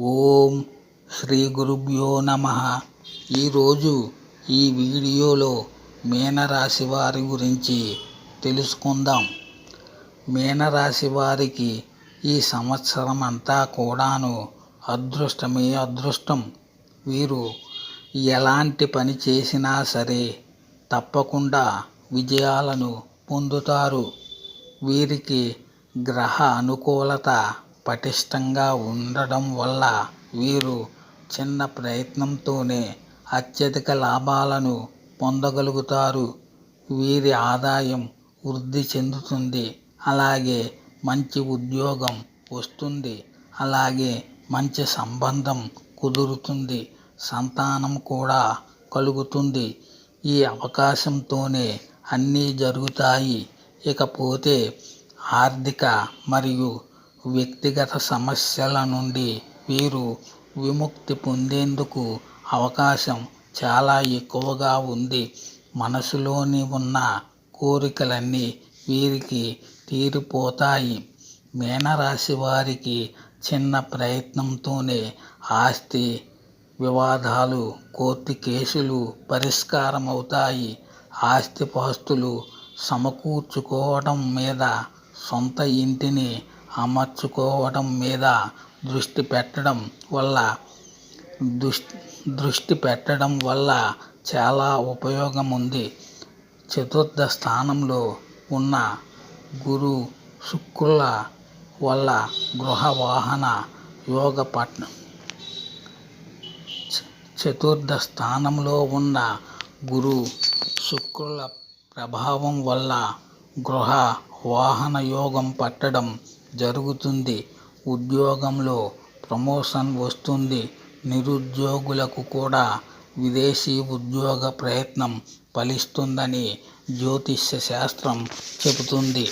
ఓం శ్రీ గురుభ్యో నమ. ఈరోజు ఈ వీడియోలో మీనరాశి వారి గురించి తెలుసుకుందాం. మీనరాశి వారికి ఈ సంవత్సరం అంతా కూడాను అదృష్టమే అదృష్టం. వీరు ఎలాంటి పని చేసినా సరే తప్పకుండా విజయాలను పొందుతారు. వీరికి గ్రహ అనుకూలత పటిష్టంగా ఉండడం వల్ల వీరు చిన్న ప్రయత్నంతోనే అత్యధిక లాభాలను పొందగలుగుతారు. వీరి ఆదాయం వృద్ధి చెందుతుంది. అలాగే మంచి ఉద్యోగం వస్తుంది. అలాగే మంచి సంబంధం కుదురుతుంది. సంతానం కూడా కలుగుతుంది. ఈ అవకాశంతోనే అన్నీ జరుగుతాయి. ఇకపోతే ఆర్థిక మరియు వ్యక్తిగత సమస్యల నుండి వీరు విముక్తి పొందేందుకు అవకాశం చాలా ఎక్కువగా ఉంది. మనసులోని ఉన్న కోరికలన్నీ వీరికి తీరిపోతాయి. మీనరాశి వారికి చిన్న ప్రయత్నంతోనే ఆస్తి వివాదాలు కోర్టు కేసులు పరిష్కారం అవుతాయి ఆస్తిపాస్తులు సమకూర్చుకోవడం మీద సొంత ఇంటిని అమర్చుకోవడం మీద దృష్టి పెట్టడం వల్ల దృష్టి దృష్టి పెట్టడం వల్ల చాలా ఉపయోగం ఉంది చతుర్థ స్థానంలో ఉన్న గురు శుక్రుల వల్ల గృహ వాహన యోగ పట్న చతుర్థ స్థానంలో ఉన్న గురు శుక్రుల ప్రభావం వల్ల గృహ వాహన యోగం పట్టడం జరుగుతుంది. ఉద్యోగంలో ప్రమోషన్ వస్తుంది. నిరుద్యోగులకు కూడా విదేశీ ఉద్యోగ ప్రయత్నం ఫలిస్తుందని జ్యోతిష్య శాస్త్రం చెబుతుంది.